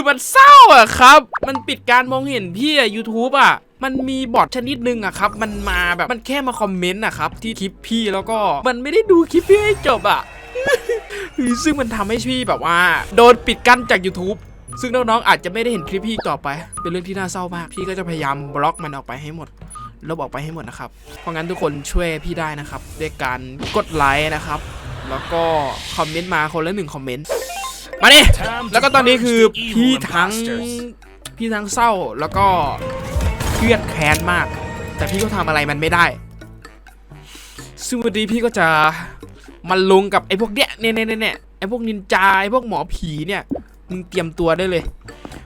คือมันเศร้าอะครับ มันปิดการมองเห็นพี่อะ YouTube อะมันมีบอทชนิดหนึ่งอะครับ มันมาแบบมันแค่มาคอมเมนต์อะครับ ที่คลิปพี่แล้วก็มันไม่ได้ดูคลิปพี่ให้จบอะซึ่งมันทำให้พี่แบบว่า โดนปิดกั้นจาก YouTube ซึ่งน้องๆอาจจะไม่ได้เห็นคลิปพี่ต่อไป เป็นเรื่องที่น่าเศร้ามาก พี่ก็จะพยายามบล็อกมันออกไปให้หมด ลบออกไปให้หมดนะครับ เพราะงั้นทุกคนช่วยพี่ได้นะครับ ด้วยการกดไลค์นะครับ แล้วก็คอมเมนต์มาคนละหนึ่งคอมเมนต์ มาดิแล้วก็ตอนนี้คือพี่ทั้งพี่ทั้งเศร้าแล้วก็เครียดแค้นมาก แต่พี่ก็ทำอะไรมันไม่ได้ ซึ่งวันนี้พี่ก็จะมาลงกับไอ้พวกเนี้ยเนี่ยเนี่ยเนี่ยเนี่ยไอ้พวกนินจาไอ้พวกหมอผีเนี่ยมึงเตรียมตัวได้เลย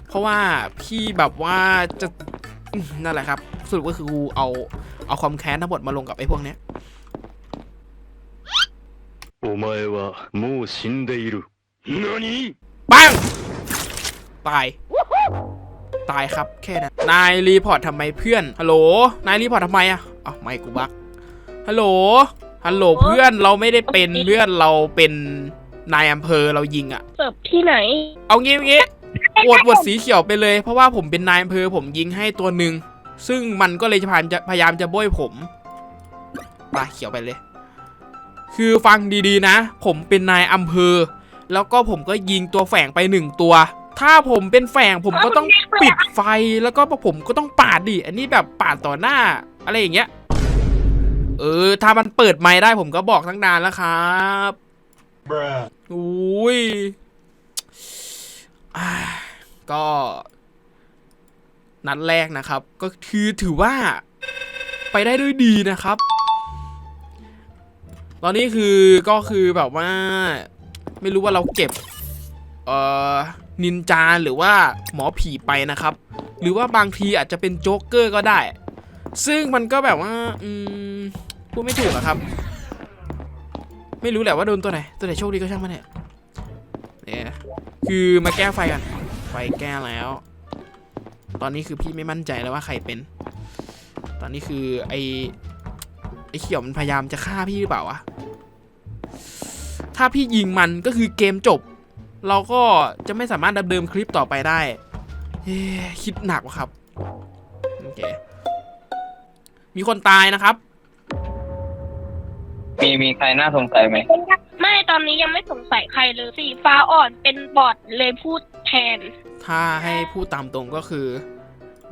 เพราะว่าพี่แบบว่าจะอืมนั่นแหละครับสรุปก็คือกูเอาเอาความแค้นทั้งหมดมาลงกับไอ้พวกเนี้ย お前はもう死んでいる。 何ปังตาย ตายครับแค่นั้น นายรีพอร์ตทำไมเพื่อน ฮัลโหล นายรีพอร์ตทำไมอะอ้าวไม่กูบัก ฮัลโหล ฮัลโหลเพื่อนเราไม่ได้เป็นเพื่อนเราเป็นนายอำเภอเรายิงอะเสิร์ฟที่ไหน เอางี้เอางี้โหวตโหวตสีเขียวไปเลย เพราะว่าผมเป็นนายอำเภอผมยิงให้ตัวหนึ่ง ซึ่งมันก็เลยจะพยายามจะพยายามจะโบยผมไปเขียวไปเลย คือฟังดีๆนะ ผมเป็นนายอำเภอ แล้วก็ผมก็ยิงตัวแฝงไปหนึ่งตัว ถ้าผมเป็นแฝงผมก็ต้องปิดไฟแล้วก็ผมก็ต้องปาดดิ อันนี้แบบปาดต่อหน้า อะไรอย่างเงี้ย เออ ถ้ามันเปิดไม้ได้ผมก็บอกตั้งนานแล้วครับอุ้ยอ่าก็ นัดแรกนะครับ ก็คือถือว่าไปได้ด้วยดีนะครับ ตอนนี้คือก็คือแบบว่า ไม่รู้ว่าเราเก็บเอ่อนินจาหรือว่าหมอผีไปนะครับ หรือว่าบางทีอาจจะเป็นโจ๊กเกอร์ก็ได้ ซึ่งมันก็แบบว่าอืมพูดไม่ถูกอะครับ ไม่รู้แหละว่าโดนตัวไหน ตัวไหนโชคดีก็ช่างมันเนี่ยเนี่ยคือมาแก้ไฟกันไฟแก้แล้ว ตอนนี้คือพี่ไม่มั่นใจแล้วว่าใครเป็น ตอนนี้คือไอไอเขียวมันพยายามจะฆ่าพี่หรือเปล่าวะ ถ้าพี่ยิงมันก็คือเกมจบ เราก็จะไม่สามารถดำเนินคลิปต่อไปได้เฮ้คิดหนักว่ะครับโอเคมีคนตายนะครับ มีมีใครน่าสงสัยไหม ไม่ตอนนี้ยังไม่สงสัยใครเลยสีฟ้าอ่อนเป็นบอทเลยพูดแทน ถ้าให้พูดตามตรงก็คือ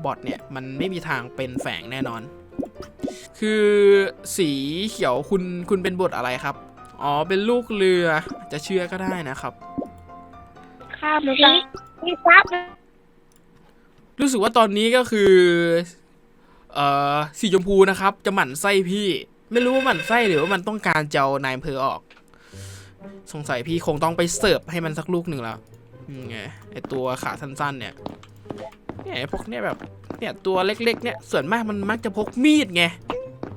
บอทเนี่ยมันไม่มีทางเป็นแฝงแน่นอน คือสีเขียวคุณคุณเป็นบทอะไรครับ อ๋อเป็นลูกเรือจะเชื่อก็ได้นะครับ ข้ามสีสีฟ้ารู้สึกว่าตอนนี้ก็คือ เอ่อสีชมพูนะครับ จะหมั่นไส้พี่ ไม่รู้ว่าหมั่นไส้หรือว่ามันต้องการจะเอานายอำเภอออก สงสัยพี่คงต้องไปเสิร์ฟให้มันสักลูกหนึ่งแล้วอืมไงไอตัวขาสั้นๆ เนี่ยเนี่ยไอ้พวกเนี่ยแบบเนี่ยตัวเล็กๆเนี่ยส่วนมากมันมักจะพกมีดไง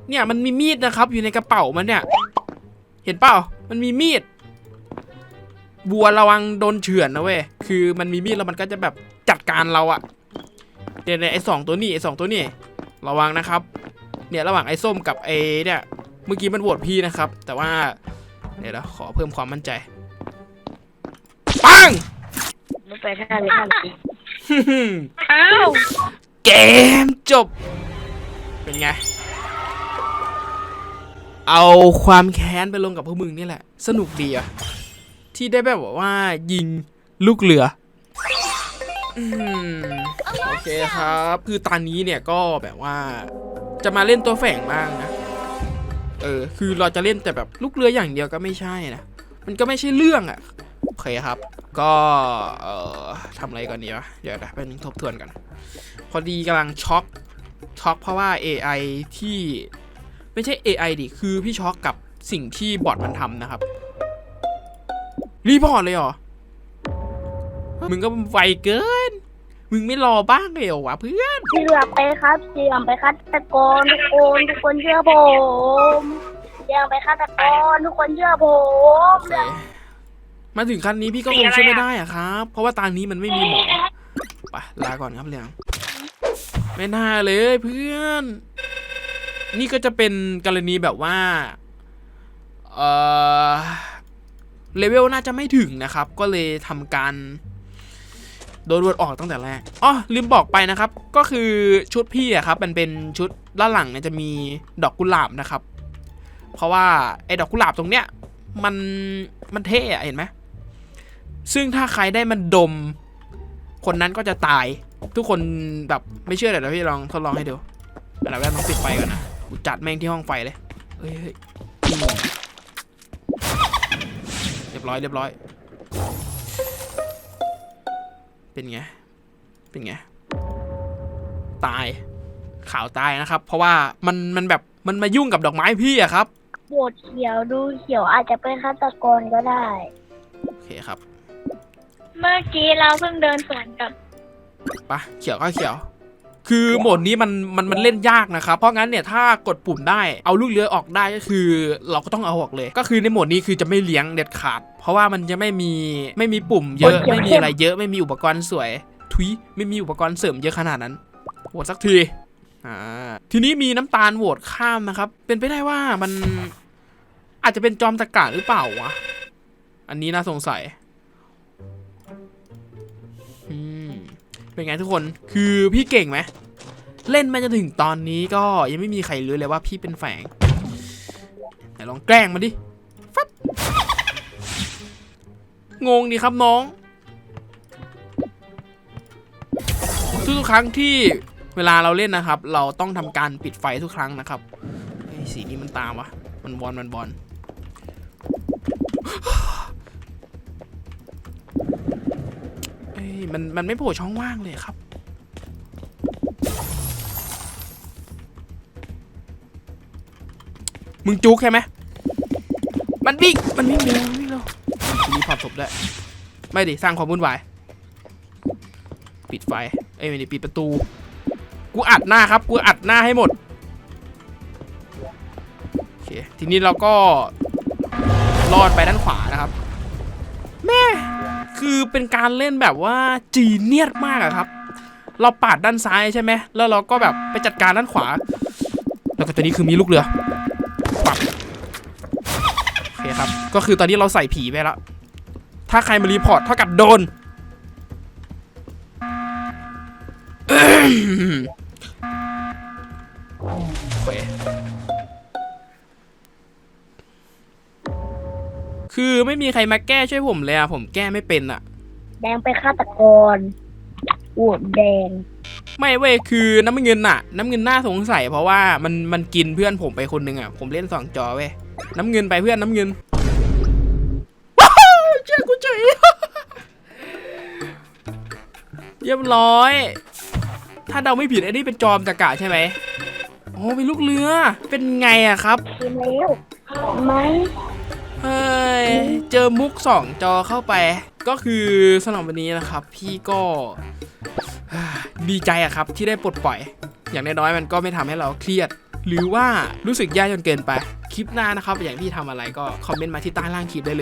เนี่ยมันมีมีดนะครับ อยู่ในกระเป๋ามันเนี่ย เห็นเปล่า มันมีมีด บัวระวังโดนเฉือนนะเว้ย คือมันมีมีดแล้วมันก็จะแบบจัดการเราอะเนี่ยเนี่ยไอ้สองตัวนี้ไอ้สองตัวนี้ ระวังนะครับ เนี่ยระหว่างไอ้ส้มกับไอ้เนี่ย เมื่อกี้มันโหวตพี่นะครับ แต่ว่า เดี๋ยวนะขอเพิ่มความมั่นใจ ปังไม่ไปท่าเลยท่าเลยอ้าว เกมจบ เป็นไง เอาความแค้นไปลงกับพวกมึงนี่แหละ สนุกดีอะที่ได้แบบว่ายิงลูกเรืออืมโอเคครับ คือตอนนี้เนี่ยก็แบบว่า จะมาเล่นตัวแฝงบ้างนะ เออ คือเราจะเล่นแต่แบบลูกเรืออย่างเดียวก็ไม่ใช่นะ มันก็ไม่ใช่เรื่องอะโอเคครับ ก็ เอ่อทำอะไรก่อนดีวะ เดี๋ยวนะเป็นงทบทวนกัน พอดีกำลังช็อก ช็อกเพราะว่า AI ที่ ไม่ใช่ AI ดิ คือพี่ช็อกกับสิ่งที่บอทมันทำนะครับ รีพอร์ตเลยเหรอ มึงก็ไวเกิน มึงไม่รอบ้างเลยเหรอวะเพื่อน เชื่อไปครับเชื่อไปฆาตกรทุกคนทุกคนเชื่อผมเชื่อไปฆาตกรทุกคนเชื่อผมโอเคมาถึงขั้นนี้พี่ก็คงช่วยไม่ได้อะครับ เพราะว่าตอนนี้มันไม่มีหมอไปลาก่อนครับเรียงไม่น่าเลยเพื่อน นี่ก็จะเป็นกรณีแบบว่าเออเลเวลน่าจะไม่ถึงนะครับ ก็เลยทำการโดนรวดออกตั้งแต่แรกอ๋อลืมบอกไปนะครับ ก็คือชุดพี่อะครับ มันเป็นชุดด้านหลังเนี่ยจะมีดอกกุหลาบนะครับ เพราะว่าไอ้ดอกกุหลาบตรงเนี้ยมันมันเท่อะเห็นไหมซึ่งถ้าใครได้มันดม คนนั้นก็จะตาย ทุกคนแบบไม่เชื่อเดี๋ยวพี่ลองทดลองให้ดูแต่เราแรกต้องปิดไฟก่อนนะ กูจัดแม่งที่ห้องไฟเลยเฮ้ยเฮ้ยอืมเรียบร้อยเรียบร้อย เป็นไง เป็นไง ตาย ข่าวตายนะครับ เพราะว่ามันมันแบบมันมายุ่งกับดอกไม้พี่อะครับโหวตเขียวดูเขียวอาจจะเป็นฆาตกรก็ได้ โอเคครับ เมื่อกี้เราเพิ่งเดินสวนกับปะเขียวก็เขียว คือโหมดนี้มันมันมันเล่นยากนะครับ เพราะงั้นเนี่ยถ้ากดปุ่มได้เอาลูกเรือออกได้ก็คือเราก็ต้องเอาออกเลย ก็คือในโหมดนี้คือจะไม่เลี้ยงเด็ดขาด เพราะว่ามันจะไม่มีไม่มีปุ่มเยอะไม่มีอะไรเยอะไม่มีอุปกรณ์สวย ทุยไม่มีอุปกรณ์เสริมเยอะขนาดนั้นโหวตสักทีอ่าทีนี้มีน้ำตาลโหวตข้ามนะครับ เป็นไปได้ว่ามันอาจจะเป็นจอมตะกาหรือเปล่าวะอันนี้น่าสงสัย เป็นไงทุกคนคือพี่เก่งไหมเล่นมาจนถึงตอนนี้ก็ยังไม่มีใครรู้เลยว่าพี่เป็นแฝงไหนลองแกล้งมาดิฟับงงดีครับน้อง ทุกๆครั้งที่เวลาเราเล่นนะครับ เราต้องทำการปิดไฟทุกครั้งนะครับสีนี้มันตามวะมันบอลมันบอล มันมันไม่โผล่ช่องว่างเลยครับ มึงจุกใช่ไหมมันวิ่งมันวิ่งเร็วมันวิ่งเร็วรีพอร์ตศพด้วยไม่ดิสร้างความวุ่นวาย ปิดไฟเอ้ยไม่ดิปิดประตู กูอัดหน้าครับ กูอัดหน้าให้หมดโอเคทีนี้เราก็รอดไปด้านขวานะครับ แม่ คือเป็นการเล่นแบบว่าจีเนียสมากอะครับ เราปาดด้านซ้ายใช่ไหม แล้วเราก็แบบไปจัดการด้านขวา แล้วก็ตัวนี้คือมีลูกเรือปับโอเคครับ ก็คือตอนนี้เราใส่ผีไปแล้ว ถ้าใครมารีพอร์ตเท่ากับโดน คือไม่มีใครมาแก้ช่วยผมเลยอะผมแก้ไม่เป็นอะแดงเป็นฆาตกรโหวตแดง ไม่เว้ยคือน้ำเงินน่ะน้ำเงินน่าสงสัยเพราะว่ามันมันกินเพื่อนผมไปคนหนึ่งอะผมเล่นสองจอเว้ยน้ำเงินไปเพื่อนน้ำเงินว้าวเจ้ากูเฉยเรียบร้อย ถ้าเดาไม่ผิดไอ้นี่เป็นจอมตะกะใช่ไหมโอ้เป็นลูกเรือ เป็นไงอะครับกินแล้วไหมเฮ้ย เจอมุกสองจอเข้าไป ก็คือสำหรับวันนี้นะครับ พี่ก็ดีใจอะครับที่ได้ปลดปล่อย อย่างน้อยๆมันก็ไม่ทำให้เราเครียด หรือว่ารู้สึกแย่จนเกินไป คลิปหน้านะครับ อย่างพี่ทำอะไรก็คอมเมนต์มาที่ใต้ล่างคลิปได้เลย